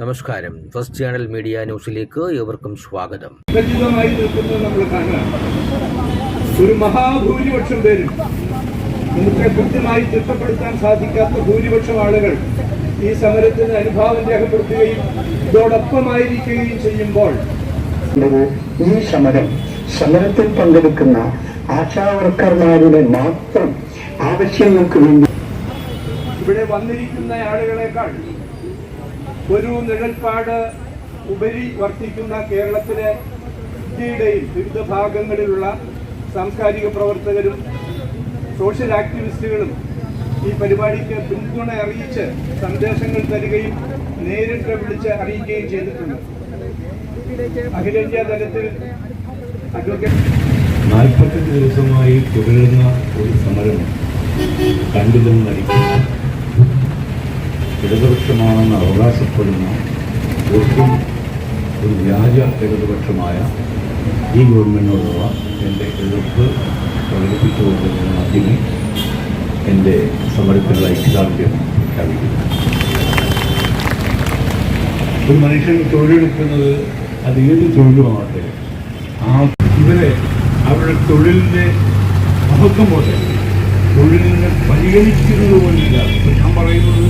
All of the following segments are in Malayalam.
നമസ്കാരം. ഫസ്റ്റ് ചാനൽ മീഡിയ ന്യൂസിലേക്ക് ഏവർക്കും സ്വാഗതം. ഒരു മഹാഭൂരിപക്ഷം പേരും നമുക്ക് കൃത്യമായി തിട്ടപ്പെടുത്താൻ സാധിക്കാത്ത ഭൂരിപക്ഷം ആളുകൾ ഈ സമരത്തിന് അനുഭാവം രേഖപ്പെടുത്തുകയും ഇതോടൊപ്പമായിരിക്കുകയും ചെയ്യുമ്പോൾ ഈ സമരം സമരത്തിൽ പങ്കെടുക്കുന്ന ആശാവർക്കർമാരുടെ മാത്രം ആവശ്യങ്ങൾക്ക് വേണ്ടി ഇവിടെ വന്നിരിക്കുന്ന ആളുകളെക്കാൾ ഒരു നിഴൽപ്പാട് ഉപരി വർത്തിക്കുന്ന കേരളത്തിലെ ഇന്ത്യയുടെയും വിവിധ ഭാഗങ്ങളിലുള്ള സാംസ്കാരിക പ്രവർത്തകരും സോഷ്യൽ ആക്ടിവിസ്റ്റുകളും ഈ പരിപാടിക്ക് പിന്തുണ അറിയിച്ച് സന്ദേശങ്ങൾ തരികയും നേരിട്ട് വിളിച്ച് അറിയിക്കുകയും ചെയ്തിട്ടുണ്ട്. അഖിലേന്ത്യാ തലത്തിൽ നാൽപ്പത്തഞ്ച് ദിവസമായി തുടരുന്ന ഒരു സമരം കണ്ടില്ലെന്ന് നടിക്കുന്ന. ഇടതുപക്ഷമാണെന്ന് അവകാശപ്പെടുന്ന ഒട്ടും ഒരു വ്യാജ ഇടതുപക്ഷമായ ഈ ഗവൺമെന്റിനോടുള്ള എന്റെ എതിർപ്പ് പ്രകടിപ്പിച്ചുകൊണ്ട് ഞാൻ ആദ്യമേ എന്റെ സമരത്തിനുള്ള ഐക്യദാർഢ്യം പ്രഖ്യാപിക്കുന്നു. ഒരു മനുഷ്യൻ തൊഴിലെടുക്കുന്നത് അത് ഏത് തൊഴിലുമാകട്ടെ ആ ഇവരെ അവരുടെ തൊഴിലിന്റെ മഹത്വം പോലെ തൊഴിലിനെ പരിഗണിക്കുന്നത് പോലില്ല ഞാൻ പറയുന്നത്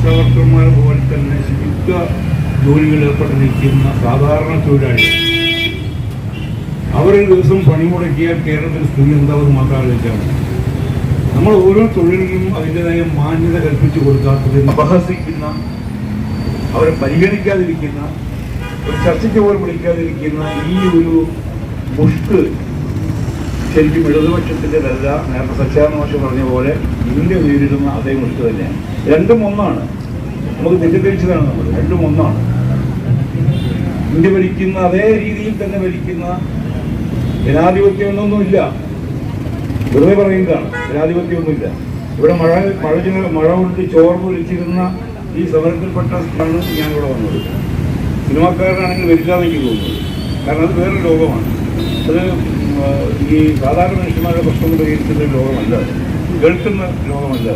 ആശാവർക്കർമാർ പോലെ തന്നെ ശുചിത്വ ജോലികളിൽ ഏർപ്പെട്ടിരിക്കുന്ന സാധാരണ തൊഴിലാളികൾ അവരൊരു ദിവസം പണിമുടക്കിയാൽ കേരളത്തിൽ സ്ഥിതി എന്താവെന്ന് മാത്രം ആലോചിച്ചാൽ നമ്മൾ ഓരോ തൊഴിലിനും അതിന്റെതായ മാന്യത കൽപ്പിച്ചു കൊടുക്കാത്തതിന് അപഹസിക്കുന്ന അവരെ പരിഗണിക്കാതിരിക്കുന്ന ഒരു ചർച്ചയ്ക്ക് പോലും വിളിക്കാതിരിക്കുന്ന ഈ ഒരു മുഷ്ക് ശരിക്കും ഇടതുപക്ഷത്തിന്റെതല്ല നേരത്തെ സച്ചാരണ മോശം പറഞ്ഞ പോലെ ഇന്ത്യ നേരിടുന്ന അതേ മുഷ്ക് തന്നെയാണ്. രണ്ടും ഒന്നാണ്. നമുക്ക് തെറ്റിദ്ധരിച്ചതാണ് നമ്മൾ. രണ്ടും ഒന്നാണ്. ഇന്ത്യ ഭരിക്കുന്ന അതേ രീതിയിൽ തന്നെ ഭരിക്കുന്ന ജനാധിപത്യമൊന്നൊന്നുമില്ല വെറുതെ പറയുന്നതാണ് ജനാധിപത്യമൊന്നുമില്ല. ഇവിടെ മഴ മഴ മഴ കൊണ്ട് ചോർന്നൊലിച്ചിരുന്ന ഈ സമരത്തിൽപ്പെട്ട ആണ് ഞാൻ ഇവിടെ വന്നത്. സിനിമാക്കാരനാണെങ്കിൽ വരില്ല എന്ന് തോന്നുന്നത് കാരണം അത് വേറൊരു ലോകമാണ്. അത് ഈ സാധാരണ മനുഷ്യന്മാരുടെ പ്രശ്നം പരിഹരിക്കുന്ന ഒരു ലോകമല്ല. കേൾക്കുന്ന ലോകമല്ല.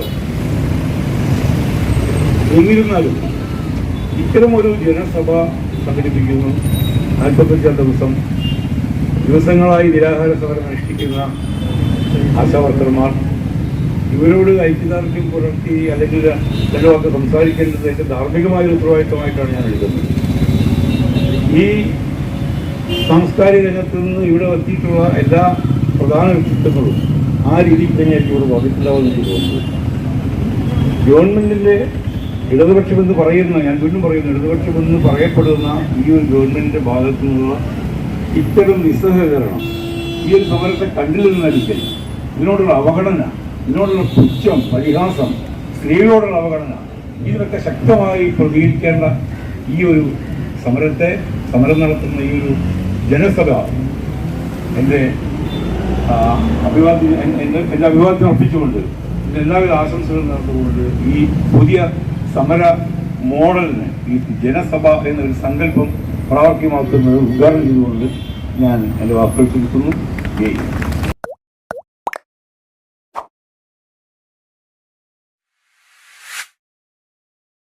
എന്നിരുന്നാലും ഇത്തരം ഒരു ജനസഭ സംഘടിപ്പിക്കുന്നു നാൽപ്പത്തഞ്ചാം ദിവസം ദിവസങ്ങളായി നിരാഹാര സമരം അനുഷ്ഠിക്കുന്ന ആശാവർക്കർമാർ ഇവരോട് ഐക്യദാർഢ്യം പുലർത്തി അല്ലെങ്കിൽ രണ്ട് വാക്ക് സംസാരിക്കേണ്ടത് ധാർമ്മികമായ ഒരു ഉത്തരവാദിത്തമായിട്ടാണ് ഞാൻ എടുക്കുന്നത് ഈ സാംസ്കാരിക രംഗത്ത് നിന്ന് ഇവിടെ എത്തിയിട്ടുള്ള എല്ലാ പ്രധാന വ്യക്തിത്വങ്ങളും ആ രീതിയിൽ തന്നെയായിരിക്കും ഇവിടെ വന്നിട്ടുണ്ടാവുമെന്ന് എനിക്ക് തോന്നുന്നത് ഗവൺമെന്റിന്റെ ഇടതുപക്ഷമെന്ന് പറയുന്ന ഞാൻ വീണ്ടും പറയുന്നു ഇടതുപക്ഷമെന്ന് പറയപ്പെടുന്ന ഈ ഒരു ഗവൺമെന്റിന്റെ ഭാഗത്തു നിന്നുള്ള ഇത്തരം നിസ്സഹകരണം ഈ ഒരു സമരത്തെ കണ്ടിൽ നിന്നടിക്കൽ ഇതിനോടുള്ള അവഗണന ഇതിനോടുള്ള പുച്ഛം പരിഹാസം സ്ത്രീകളോടുള്ള അവഗണന ഇതിനൊക്കെ ശക്തമായി പ്രതികരിക്കേണ്ട ഈ ഒരു സമരത്തെ സമരം നടത്തുന്ന ഈ ഒരു ജനസഭ എന്റെ അഭിവാദ്യ എന്റെ അഭിവാദ്യം അർപ്പിച്ചുകൊണ്ട് എന്റെ എല്ലാവിധ ആശംസകളും നടന്നുകൊണ്ട് ഈ പുതിയ സമര മോഡലിന് ഈ ജനസഭ എന്നൊരു സങ്കല്പം പ്രാവർത്തികമാക്കുന്നത് ഉദ്ഘാടനം ചെയ്തുകൊണ്ട് ഞാൻ എന്റെ വാക്കുകൾ ഹിന്ദ്.